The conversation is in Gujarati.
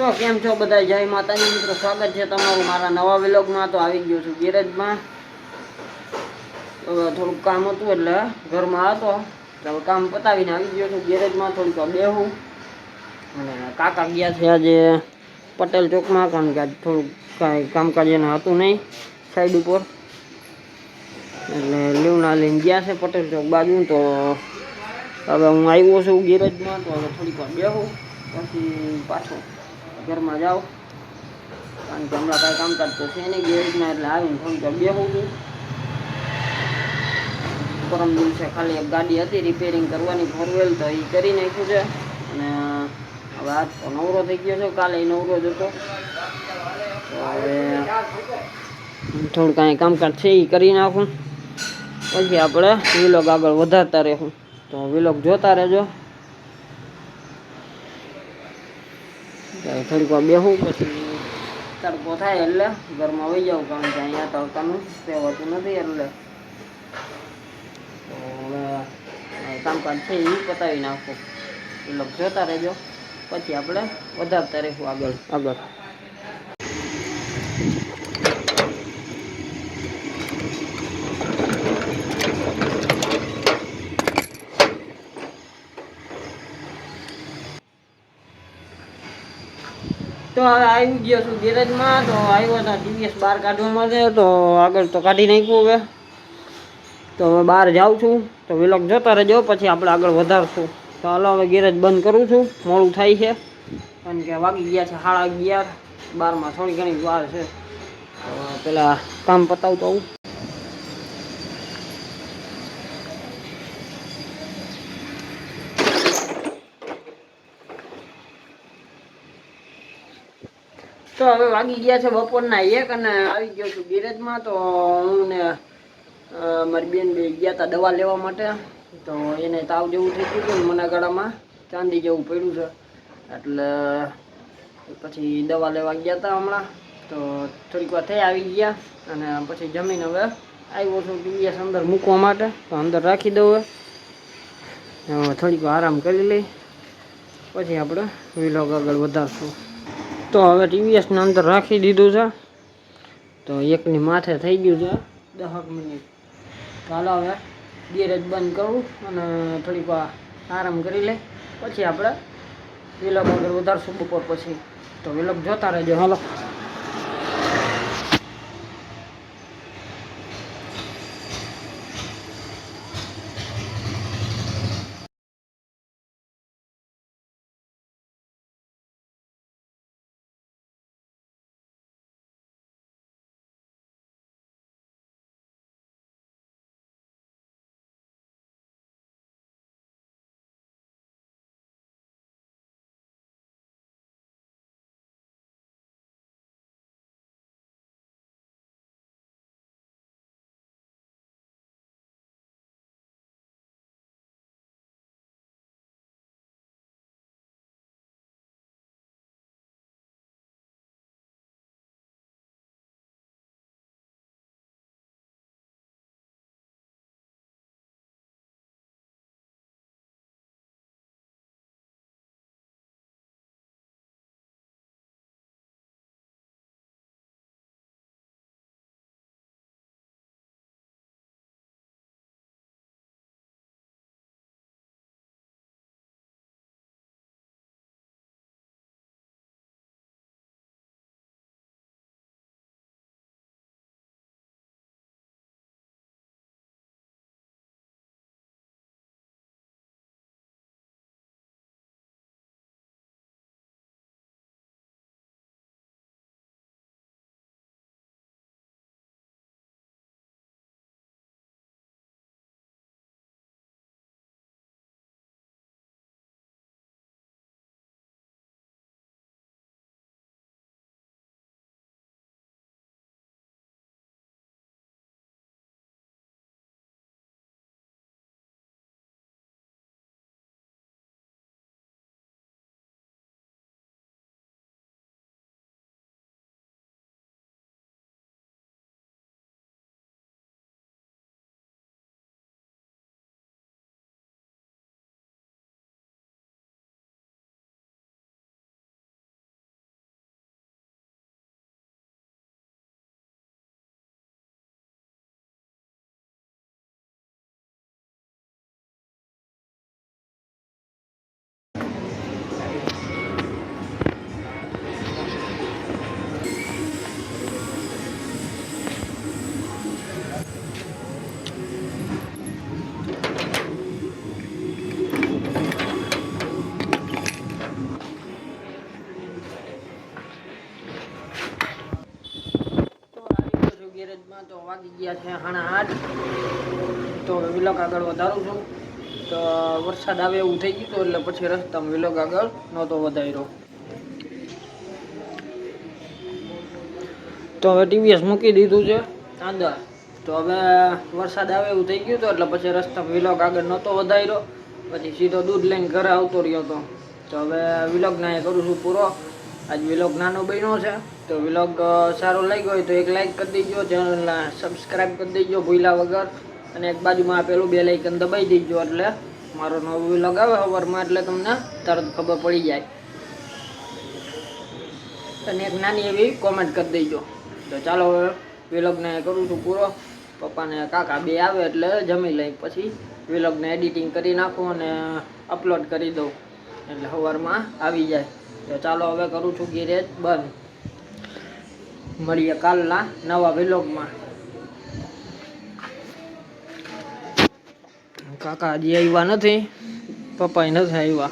તો કેમ છો બધા? જય માતાજી. મિત્રો, સ્વાગત છે તમારું મારા નવા વિલોગમાં. તો આવી ગયો છું ગેરેજમાં. થોડુંક કામ હતું એટલે ઘરમાં હતો. તો કામ પતાવીને આવી ગયો છું ગેરેજમાં. થોડીક બેહું. અને કાકા ગયા છે આજે પટેલ ચોકમાં. કારણ કે આજે થોડુંક કાંઈ કામકાજ એને હતું નહીં સાઈડ ઉપર. એટલે લીવના લઈને ગયા છે પટેલ ચોક બાજુ. તો હવે હું આવ્યો છું ગેરેજમાં. તો હવે થોડીક વાર બેહું. પછી પાછો ઘરમાં જાઓ. કારણ કે કાંઈ કામકાજ તો છે નહીં ગેરેજમાં એટલે આવીને થોડીક વાર બેહું છું. પરમ દિવસે ખાલી એક ગાડી હતી રિપેરિંગ કરવાની ફોરવેલ તો એ કરી નાખ્યું છે. અને હવે આજ તો નવરો થઈ ગયો છે, કાલે નવરો જ હતો. તો હવે થોડું કાંઈ કામકાજ છે એ કરી નાખું. પછી આપણે વિલોગ આગળ વધારતા રહેશું. તો વિલોગ જોતા રહેજો. થોડીક વાર બેહું પછી તડકો થાય એટલે ઘરમાં વહી જાઉં, કારણ કે અહીંયા તડકાનું રહેવાતું નથી એટલે. કામકાજ છે એ પતાવી નાખું. એટલે જોતા રહેજો. પછી આપણે વધારતા રહીશું આગળ. આગળ. તો હવે આવી ગયો છું ગેરેજમાં, તો આવ્યો હતો ટીવીએસ બહાર કાઢવા માટે, તો આગળ તો કાઢી નાખ્યું હવે. તો હવે બહાર જાઉં છું, તો વિલોક જોતા રહેજો, પછી આપણે આગળ વધારશું. તો હાલો, હવે ગેરેજ બંધ કરું છું, મોડું થાય છે. કારણ કે વાગી ગયા છે સાડા અગિયાર, બારમાં થોડી ઘણી વાર છે. પેલા કામ પતાવતો આવું. તો હવે વાગી ગયા છે બપોરના એક અને આવી ગયો છું ગેરેજમાં, તો હું ને મારી બેન બે ગયા હતા દવા લેવા માટે. તો એને તાવ જેવું થઈ ગયું હતું મને ગળામાં, ચાંદી જેવું પડ્યું છે. એટલે પછી દવા લેવા ગયા હતા હમણાં. તો થોડીક વાર થઈ આવી ગયા અને પછી જમીન હવે આવ્યો છું ટીવીએસ અંદર મૂકવા માટે. તો અંદર રાખી દઉં થોડીક આરામ કરી લઈ. પછી આપણે વિલોગ આગળ વધારશું. તો હવે ટીવીએસને અંદર રાખી દીધું છે. તો એકની માથે થઈ ગયું છે. દહક મિનિટ. હાલો હવે ગેરેજ બંધ કરું અને થોડીક આરામ કરી લે પછી આપણે વિલોગ આગળ વધારશું બપોર પછી. તો વિલોગ જોતા રહેજો. હાલો. તો વાગી ગયા છે હાણા આઠ. તો વિલોક આગળ વધારું છું. તો વરસાદ આવે એવું થઈ ગયું એટલે પછી રસ્તામાં વિલોક આગળ નહોતો વધાર્યો. તો હવે ટીવીએસ મૂકી દીધું છે અંદર. તો હવે વરસાદ આવે એવું થઈ ગયું હતું એટલે પછી રસ્તામાં વિલોક આગળ નહોતો વધાર્યો. પછી સીધો દૂધ લઈને ઘરે આવતો રહ્યો હતો. તો હવે વિલોગને એ કરું છું પૂરો. આજ વિલોગ નાનો બન્યો છે. તો વિલોગ સારો લાગ્યો હોય તો એક લાઈક કરી દેજો ચેનલ સબસ્ક્રાઈબ કરી દેજો ભૂલા વગર. અને એક બાજુમાં પેલું બે લાઇકન દબાઈ દેજો એટલે મારો નવો વિલોગ આવે સવારમાં એટલે તમને તરત ખબર પડી જાય. અને એક નાની એવી કોમેન્ટ કરી દેજો. તો ચાલો હવે વ્લોગને કરું છું પૂરો. પપ્પાને કાકા બે આવે એટલે જમી લઈ પછી વ્લોગને એડિટિંગ કરી નાખું અને અપલોડ કરી દઉં. એટલે સવારમાં આવી જાય. તો ચાલો હવે કરું છું ગેરેજ બંધ. મળીએ કાલના નવા વિલોગમાં. કાકા હજી આવ્યા નથી પપ્પા નથી આવ્યા.